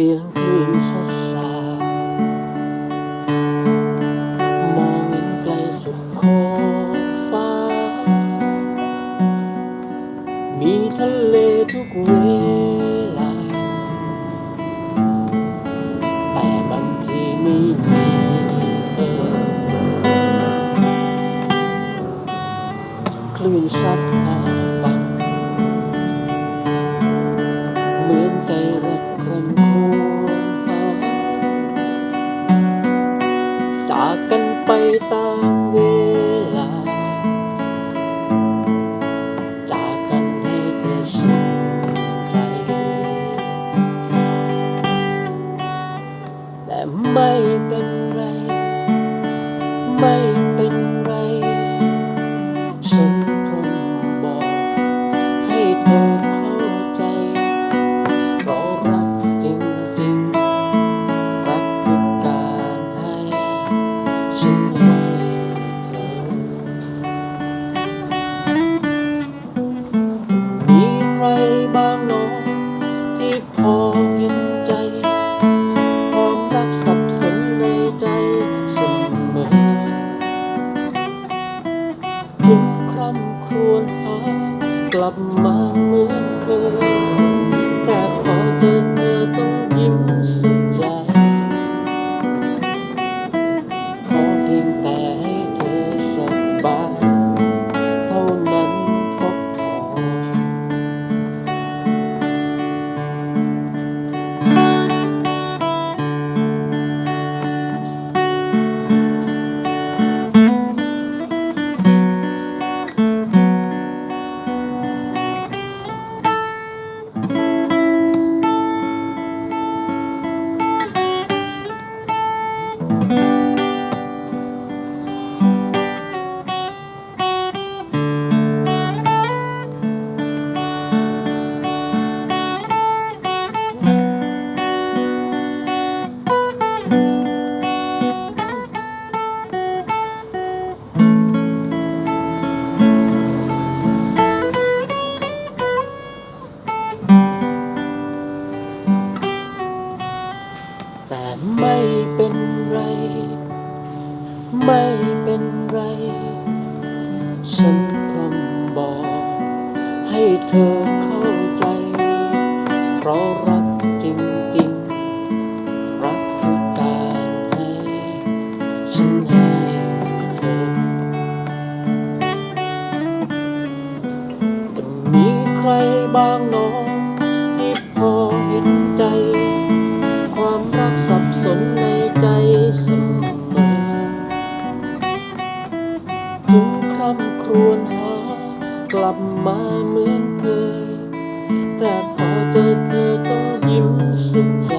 สียงคลื่นซัดสามองเห็นไกลสุดขอบฟ้า มีทะเลทุกเวลา แต่บางทีไม่มีเธอ คลื่นซัดหาฟังเหมือนใจรักครน ไวนหากลับมาเหมือนเคย ไม่เป็นไร ไม่เป็นไร ฉันพรำบอก ให้เธอเข้าใจ เพราะรักจริงๆ รักคือการให้ ฉันให้เธอ จะมีใครบ้างหนองที่พอ ลับมาเหมือนเคย แต่พอเจอเธอต้องยิ้มสุขใจ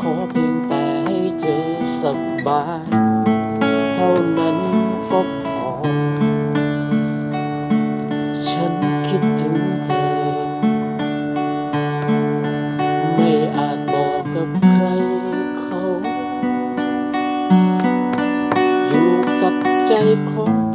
ขอเพียงแต่ให้เธอสบาย เท่านั้นก็พอ ฉันคิดถึงเธอ ไม่อาจบอกกับใครเขา อยู่กับใจของ